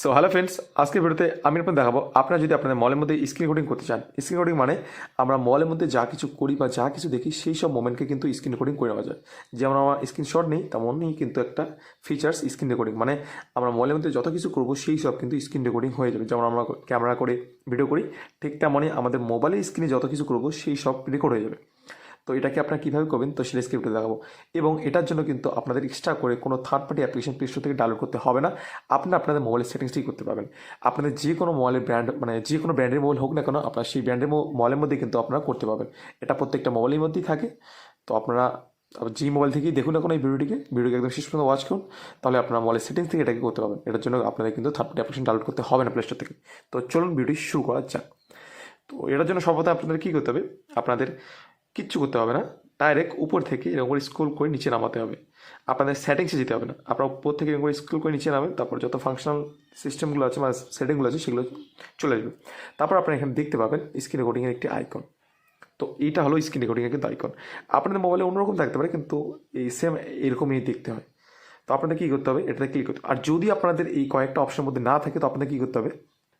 So hello friends আজকের ভিডিওতে আমি আপনাদের দেখাবো, আপনারা যদি আপনাদের মলের মধ্যে স্ক্রিন রেকর্ডিং করতে চান স্ক্রিন রেকর্ডিং মানে আমরা মলের মধ্যে যা কিছু করি বা যা কিছু দেখি, সেই সব মোমেন্টকে কিন্তু স্ক্রিন রেকর্ডিং করে নেওয়া যায়। যেমন আমার স্ক্রিনশট নেই, তেমনই কিন্তু একটা ফিচার্স স্ক্রিন রেকর্ডিং মানে আমরা মলের মধ্যে যত কিছু করব, সেই সব কিন্তু স্ক্রিন রেকর্ডিং হয়ে যাবে। যেমন আমরা ক্যামেরা করে ভিডিও করি, ঠিক তেমনই আমাদের মোবাইলের স্ক্রিনে যত কিছু করব, সেই সব রেকর্ড হয়ে যাবে। তো এটাকে আপনারা কীভাবে করবেন? তো সেটা স্ক্রিপ্টে দেখাবো। এবং এটার জন্য কিন্তু আপনাদের এক্সট্রা করে কোনো third party application play store থেকে ডাউনলোড করতে হবে না। আপনারা আপনাদের মোবাইলের সেটিংসটি করতে পারবেন। আপনাদের যে কোনো মোবাইলের ব্র্যান্ড মানে যে কোনো ব্র্যান্ডের মোবাইল হোক না কেন, আপনার সেই ব্র্যান্ডের মোবাইলের মধ্যে কিন্তু আপনারা করতে পারবেন। এটা প্রত্যেকটা মোবাইলের মধ্যেই থাকে। তো আপনারা যে মোবাইল থেকেই দেখুন এখন এই ভিডিওটিকে ভিডিওকে একদম শেষ পর্যন্ত ওয়াচ করুন। তাহলে আপনার মোবাইলের সেটিংস থেকে এটাকে করতে পারবেন। এটার জন্য আপনাদের কিন্তু থার্ড পার্টি অ্যাপ্লিকেশন ডাউনলোড করতে হবে না প্লে স্টোর থেকে। তো চলুন ভিডিও শুরু করা যাক। তো এটার জন্য সর্বদা আপনাদের কী করতে হবে? আপনাদের কিচ্ছু করতে হবে না। ডাইরেক্ট উপর থেকে এরকম করে স্ক্রল করে নিচে নামাতে হবে। আপনাদের সেটিংসে যেতে হবে না। আপনার উপর থেকে এরকম করে স্ক্রল করে নিচে নামেন, তারপর যত ফাংশনাল সিস্টেমগুলো আছে বা সেটিংগুলো আছে সেগুলো চলে আসবে। তারপর আপনারা এখানে দেখতে পাবেন স্ক্রিন রেকর্ডিংয়ের একটি আইকন তো এইটা হলো স্ক্রিন রেকর্ডিংয়ের কিন্তু আইকন আপনাদের মোবাইলে অন্যরকম থাকতে পারে, কিন্তু এই সেম এরকমই দেখতে হয়। তো আপনাদের কী করতে হবে? এটাতে ক্লিক করতে। আর যদি আপনাদের এই কয়েকটা অপশনের মধ্যে না থাকে, তো আপনাদের কী করতে হবে?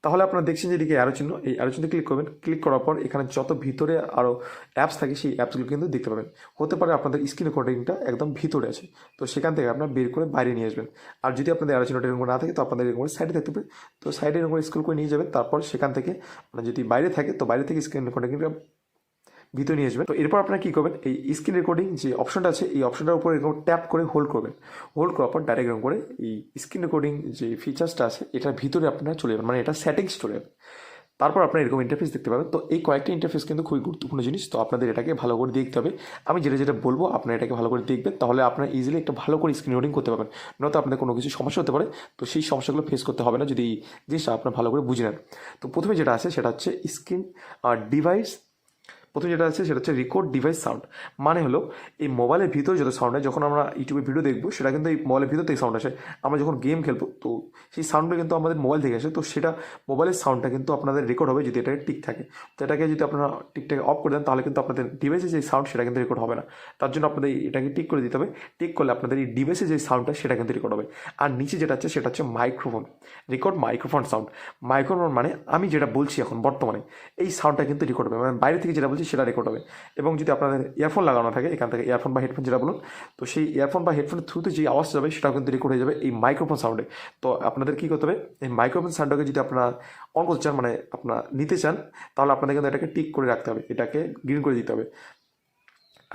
তাহলে আপনারা দেখছেন যে এদিকে অ্যারো চিহ্ন। এই অ্যারো চিহ্নে ক্লিক করবেন। ক্লিক করার পর এখানে যত ভিতরে আরও অ্যাপস থাকে, সেই অ্যাপসগুলো কিন্তু দেখতে পাবেন। হতে পারে আপনাদের স্ক্রিন রেকর্ডিংটা একদম ভিতরে আছে। তো সেখান থেকে আপনারা বের করে বাইরে নিয়ে আসবেন। আর যদি আপনাদের অ্যারো চিহ্নটা এরকম না থাকে, তো আপনাদের এরকম সাইডে থাকতে পারে তো সাইডে এরকম স্কুল করে নিয়ে যাবেন। তারপর সেখান থেকে যদি বাইরে থাকে, তো বাইরে থেকে স্ক্রিন রেকর্ডিংটা ভিতরে নিয়ে আসবেন। তো এরপর আপনারা কী করবেন? এই স্ক্রিন রেকর্ডিং যে অপশনটা আছে, এই অপশনটার উপর এরকম ট্যাপ করে হোল্ড করবেন। হোল্ড করার পর ডাইরেক্ট এরকম করে এই স্ক্রিন রেকর্ডিং যে ফিচার্সটা আছে, এটার ভিতরে আপনারা চলে যাবেন। মানে এটা সেটিংস চলে যাবে। তারপর আপনারা এরকম ইন্টারফেস দেখতে পাবেন। তো এই কয়েকটা ইন্টারফেস কিন্তু খুবই গুরুত্বপূর্ণ জিনিস। তো আপনাদের এটাকে ভালো করে দেখতে হবে। আমি যেটা যেটা বলব, আপনারা এটাকে ভালো করে দেখবেন। তাহলে আপনারা ইজিলি একটা ভালো করে স্ক্রিন রেকর্ডিং করতে পারবেন। নয়তো আপনাদের কোনো কিছু সমস্যা হতে পারে। তো সেই সমস্যাগুলো ফেস করতে হবে না। যদি এই জিনিসটা আপনারা ভালো করে বুঝে নেন। তো প্রথমে যেটা আছে, সেটা হচ্ছে স্ক্রিন ডিভাইস প্রথমে যেটা আছে সেটা হচ্ছে রেকর্ড ডিভাইস সাউন্ড মানে হলো, এই মোবাইলের ভিতরে যত সাউন্ড হয়, যখন আমরা ইউটিউবে ভিডিও দেখব, সেটা কিন্তু এই মোবাইলের ভিতর থেকে সাউন্ড আসে। আমরা যখন গেম খেলব, তো সেই সাউন্ডটা কিন্তু আমাদের মোবাইল থেকে আসে। তো সেটা মোবাইলের সাউন্ডটা কিন্তু আপনাদের রেকর্ড হবে যদি এটা ঠিক থাকে। তো এটাকে যদি আপনারা ঠিকঠাক অফ করে দেন, তাহলে কিন্তু আপনাদের ডিভাইসে যে সাউন্ড সেটা কিন্তু রেকর্ড হবে না। তার জন্য আপনাদের এটাকে টিক করে দিতে হবে। টিক করলে আপনাদের এই ডিভাইসে যে সাউন্ডটা সেটা কিন্তু রেকর্ড হবে। আর নিচে যেটা আছে, সেটা হচ্ছে microphone record microphone sound microphone মানে আমি যেটা বলছি এখন বর্তমানে, এই সাউন্ডটা কিন্তু রেকর্ড হবে। মানে বাইরে থেকে যেটা বলছি সেটা রেকর্ড হবে। এবং যদি আপনাদের ইয়ারফোন লাগানো থাকে, এখান থেকে ইয়ারফোন বা হেডফোন যেটা বলুন, তো সেই ইয়ারফোন বা হেডফোনের থ্রুতে যে আওয়াজ যাবে, সেটাও কিন্তু রেকর্ড হয়ে যাবে এই মাইক্রোফোন সাউন্ডে তো আপনাদের কী করতে হবে, এই মাইক্রোফোন সাউন্ডটাকে যদি আপনারা অন করতে চান মানে আপনারা নিতে চান, তাহলে আপনাদের কিন্তু এটাকে টিক করে রাখতে হবে। এটাকে গ্রিন করে দিতে হবে।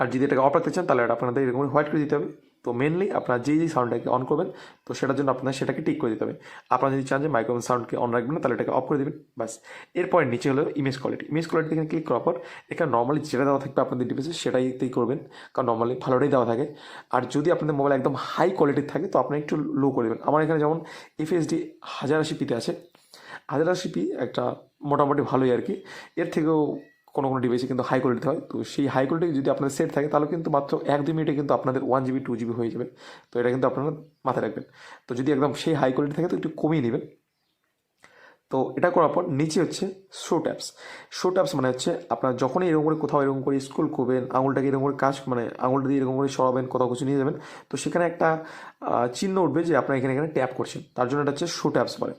আর যদি এটাকে অফ রাখতে চান, তাহলে এটা আপনাদের এরকম হোয়াইট করে দিতে হবে। তো মেনলি আপনারা যেই যেই সাউন্ডটাকে অন করবেন, তো সেটার জন্য আপনার সেটাকে টিক করে দিতে হবে। আপনারা যদি চান যে মাইক্রোফোন সাউন্ডকে অন রাখবেন না, তাহলে এটাকে অফ করে দেবেন বাস এরপরে নিচে হলো ইমেজ কোয়ালিটি ইমেজ কোয়ালিটি এখানে ক্লিক করার পর, এখানে নর্মালি যেটা দেওয়া থাকবে আপনাদের ডিভাইসে সেটাইতেই করবেন, কারণ নর্মালি ভালোটাই দেওয়া থাকে। আর যদি আপনাদের মোবাইল একদম হাই কোয়ালিটির থাকে, তো আপনি একটু লো করে দেবেন। আমার এখানে যেমন এফএসডি হাজার আশি পিতে আছে। হাজার আশি পি একটা মোটামুটি ভালোই আর কি। এর থেকেও কোনো কোনো ডিভাইসে কিন্তু হাই কোয়ালিটি হয়। তো সেই হাই কোয়ালিটি যদি আপনাদের সেট থাকে, তাহলে কিন্তু মাত্র এক দুই মিনিটে কিন্তু আপনাদের ওয়ান জিবি টু জিবি হয়ে যাবে। তো এটা কিন্তু আপনারা মাথায় রাখবেন। তো যদি একদম সেই হাই কোয়ালিটি থাকে, তো একটু কমিয়ে নেবেন। তো এটা করার পর নিচে হচ্ছে শো ট্যাপস শো ট্যাপস মানে হচ্ছে আপনার যখনই এরকম করে কোথাও এরকম করে স্কুল করবেন, আঙুলটাকে এরকম করে কাজ মানে আঙুলটা দিয়ে এরকম করে সরাবেন, কোথাও কিছু নিয়ে যাবেন, তো সেখানে একটা চিহ্ন উঠবে যে আপনার এখানে এখানে ট্যাপ করছেন। তার জন্য এটা হচ্ছে শো ট্যাপস বলে।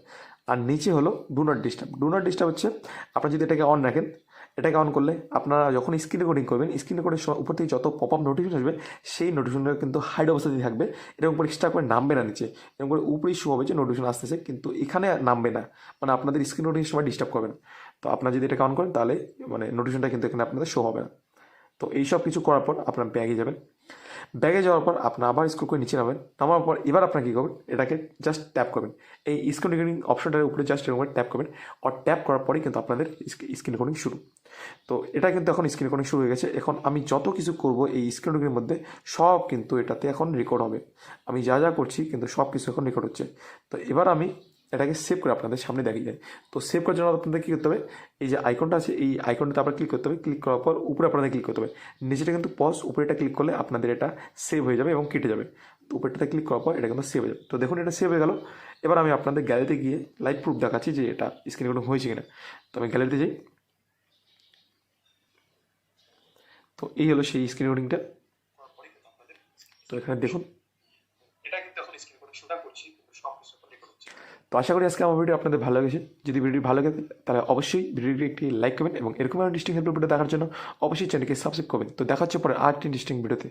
আর নিচে হলো ডু ডিস্টার্ব ডু ডিস্টার্ব হচ্ছে, আপনার যদি এটাকে অন রাখেন এটাকে অন করলে? আপনারা যখন স্ক্রিন রেকর্ডিং করবেন স্ক্রিন রেকর্ডিং উপর থেকে যত পপ আপ নোটিফিকেশন আসবে, সেই নোটিফিকেশনটা কিন্তু হাইড অবস্থাতেই থাকবে। এরকম করে এক্সট্রা করে নামবে না নিচে। এরকম করে উপরেই শো হবে যে নোটিফিকেশন আসতেছে, কিন্তু এখানে নামবে না। মানে আপনাদের স্ক্রিন রেকর্ডিং সময় ডিস্টার্ব করবে না তো আপনারা যদি এটাকে অন করেন, তাহলে মানে নোটিফিকেশনটা কিন্তু এখানে আপনাদের শো হবে না। তো এই সব কিছু করার পর আপনার ব্যাগে যাবেন। ব্যাগে যাওয়ার পর আপনি আবার স্ক্রল করে নিচে নামেন নামার পর এবার আপনার কী করবেন? এটাকে জাস্ট ট্যাপ করবেন। এই স্ক্রিন রেকর্ডিং অপশনটার উপরে জাস্ট এরকম ট্যাপ করবেন। আর ট্যাপ করার পরেই কিন্তু আপনাদের স্ক্রিন রেকর্ডিং শুরু। তো এটা কিন্তু এখন স্ক্রিন রেকর্ডিং শুরু হয়ে গেছে। এখন আমি যত কিছু করব এই স্ক্রিন রেকর্ডিংয়ের মধ্যে সব কিন্তু এটাতে এখন রেকর্ড হবে। আমি যা যা করছি কিন্তু সব কিছু এখন রেকর্ড হচ্ছে। তো এবার আমি এটাকে সেভ করে আপনাদের সামনে দেখিয়ে যায় তো সেভ করার জন্য আপনাদের কী করতে হবে? এই যে আইকনটা আছে, এই আইকনটাতে আপনার ক্লিক করতে হবে। ক্লিক করার পর উপরে আপনাদের ক্লিক করতে হবে। নিচেটা কিন্তু পজ উপরেটা ক্লিক করলে আপনাদের এটা সেভ হয়ে যাবে এবং কেটে যাবে। তো উপরেটাতে ক্লিক করার পর এটা কিন্তু সেভ হয়ে যাবে। তো দেখুন এটা সেভ হয়ে গেল। এবার আমি আপনাদের গ্যালারিতে গিয়ে লাইভ প্রুফ দেখাচ্ছি যে এটা স্ক্রিন রেকর্ডিং হয়েছে কিনা। তো আমি গ্যালারিতে যাই। তো এই হলো সেই স্ক্রিন রেকর্ডিংটা তো এখানে দেখুন। তো আশা করি আজকে আমার ভিডিও আপনাদের ভালো লেগেছে। যদি ভিডিওটি ভালো লাগে তাহলে অবশ্যই ভিডিওটি একটি লাইক করবেন এবং এরকম ডিস্টিং হেল্প ভিডিও দেখার জন্য অবশ্যই চ্যানেলকে সাবস্ক্রাইব করবেন। তো দেখা হচ্ছে পরে আরেকটি ডিস্টিং ভিডিওতে